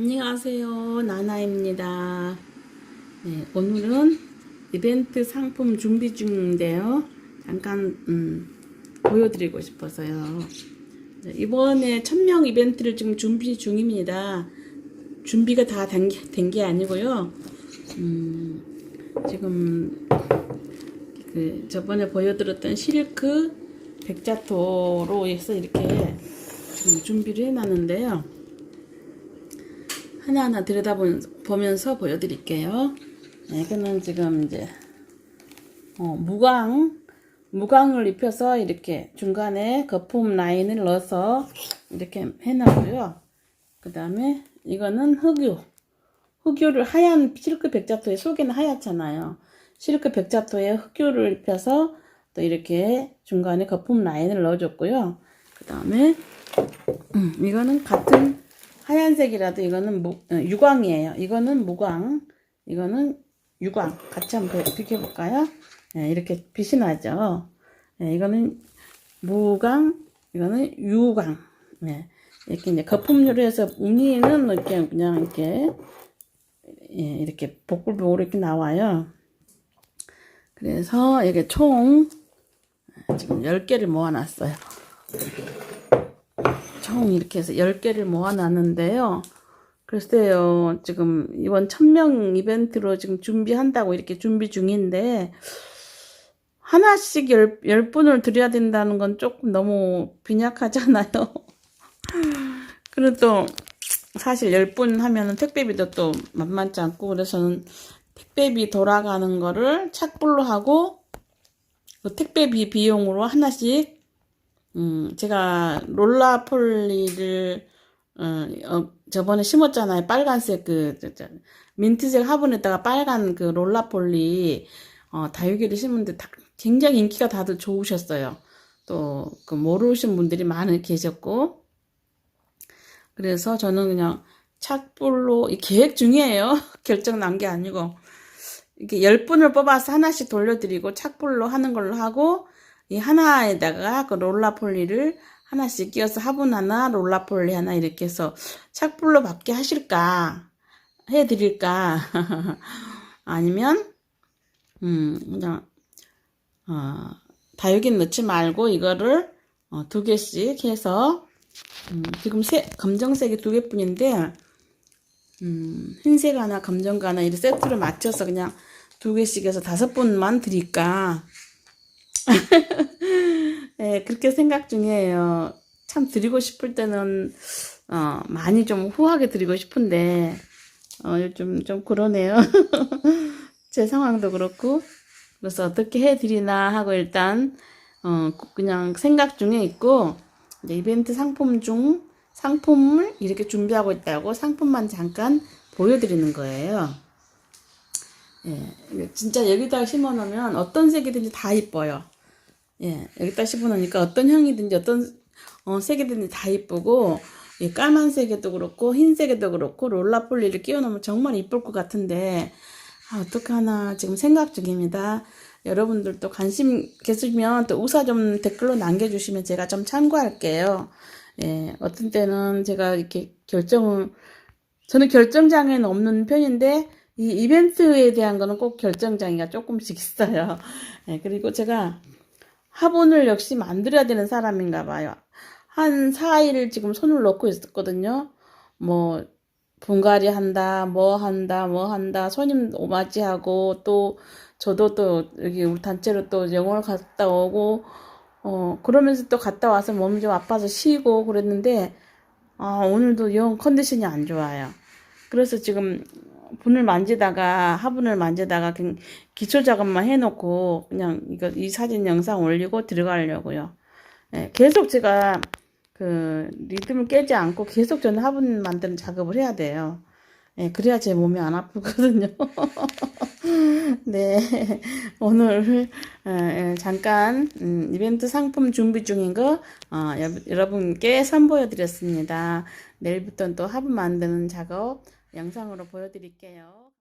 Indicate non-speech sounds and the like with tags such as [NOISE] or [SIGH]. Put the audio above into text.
안녕하세요. 나나입니다. 네, 오늘은 이벤트 상품 준비 중인데요. 잠깐 음, 보여드리고 싶어서요. 네, 이번에 1000명 이벤트를 지금 준비 중입니다. 준비가 다된게 아니고요. 음, 지금 그 저번에 보여드렸던 실크 백자토로 해서 이렇게 지금 준비를 해놨는데요. 하나하나 들여다보면서 보여드릴게요. 네, 이거는 지금 이제 어, 무광 무광을 입혀서 이렇게 중간에 거품 라인을 넣어서 이렇게 해놨고요. 그 다음에 이거는 흑유 흑유를 하얀 실크 백자토의 속에는 하얗잖아요. 실크 백자토에 흑유를 입혀서 또 이렇게 중간에 거품 라인을 넣어줬고요. 그 다음에 음, 이거는 같은 하얀색이라도 이거는 무, 어, 유광이에요. 이거는 무광, 이거는 유광. 같이 한번 비켜볼까요? 네, 이렇게 빛이 나죠. 네, 이거는 무광, 이거는 유광. 네, 이렇게 이제 거품류로 해서 무늬는 이렇게 그냥 이렇게 예, 이렇게 복불복으로 이렇게 나와요. 그래서 이게 총 지금 10개를 모아놨어요. 총 이렇게 해서 10개를 모아놨는데요. 글쎄요, 지금 이번 1000명 이벤트로 지금 준비한다고 이렇게 준비 중인데, 하나씩 10, 10분을 드려야 된다는 건 조금 너무 빈약하잖아요. [LAUGHS] 그리고 또, 사실 10분 하면은 택배비도 또 만만치 않고, 그래서는 택배비 돌아가는 거를 착불로 하고, 그 택배비 비용으로 하나씩 음, 제가 롤라폴리를 어, 어, 저번에 심었잖아요. 빨간색 그 저, 저, 민트색 화분에다가 빨간 그 롤라폴리 어, 다육이를 심은데 다, 굉장히 인기가 다들 좋으셨어요. 또 그 모르신 분들이 많이 계셨고 그래서 저는 그냥 착불로 이 계획 중이에요. [LAUGHS] 결정 난 게 아니고 이렇게 열 분을 뽑아서 하나씩 돌려드리고 착불로 하는 걸로 하고 이 하나에다가 그 롤라폴리를 하나씩 끼워서 화분 하나, 롤라폴리 하나 이렇게 해서 착불로 받게 하실까? 해드릴까? [LAUGHS] 아니면, 음, 그냥, 어, 다육이 넣지 말고 이거를 어, 두 개씩 해서, 음, 지금 세, 검정색이 두 개뿐인데, 음, 흰색 하나, 검정 하나 이렇게 세트로 맞춰서 그냥 두 개씩 해서 다섯 분만 드릴까? 네, 그렇게 생각 중이에요. 참 드리고 싶을 때는 어, 많이 좀 후하게 드리고 싶은데 어, 요즘 좀 그러네요. [LAUGHS] 제 상황도 그렇고 그래서 어떻게 해드리나 하고 일단 어, 그냥 생각 중에 있고 이벤트 상품 중 상품을 이렇게 준비하고 있다고 상품만 잠깐 보여드리는 거예요. 예, 진짜 여기다 심어놓으면 어떤 색이든지 다 이뻐요. 예, 여기다 씹어놓으니까 어떤 향이든지 어떤 어, 색이든지 다 이쁘고 이 까만색에도 그렇고 흰색에도 그렇고 롤라폴리를 끼워놓으면 정말 이쁠 것 같은데 아, 어떡하나 지금 생각 중입니다. 여러분들도 관심 계시면 또 우사 좀 댓글로 남겨주시면 제가 좀 참고할게요. 예, 어떤 때는 제가 이렇게 결정을 저는 결정장애는 없는 편인데 이 이벤트에 대한 거는 꼭 결정장애가 조금씩 [LAUGHS] 있어요. 예, 그리고 제가 화분을 역시 만들어야 되는 사람인가 봐요. 한 4일 지금 손을 놓고 있었거든요. 뭐, 분갈이 한다, 뭐 한다, 뭐 한다, 손님 오맞이하고, 또, 저도 또, 여기 우리 단체로 또 영월 갔다 오고, 어, 그러면서 또 갔다 와서 몸이 좀 아파서 쉬고 그랬는데, 아, 오늘도 영 컨디션이 안 좋아요. 그래서 지금 분을 만지다가 화분을 만지다가 기초 작업만 해놓고 그냥 이거 이 사진 영상 올리고 들어가려고요. 예, 계속 제가 그 리듬을 깨지 않고 계속 저는 화분 만드는 작업을 해야 돼요. 예, 그래야 제 몸이 안 아프거든요. [LAUGHS] 네, 오늘 에, 잠깐 음, 이벤트 상품 준비 중인 거 어, 여러분께 선보여드렸습니다. 내일부터는 또 화분 만드는 작업 영상으로 보여드릴게요.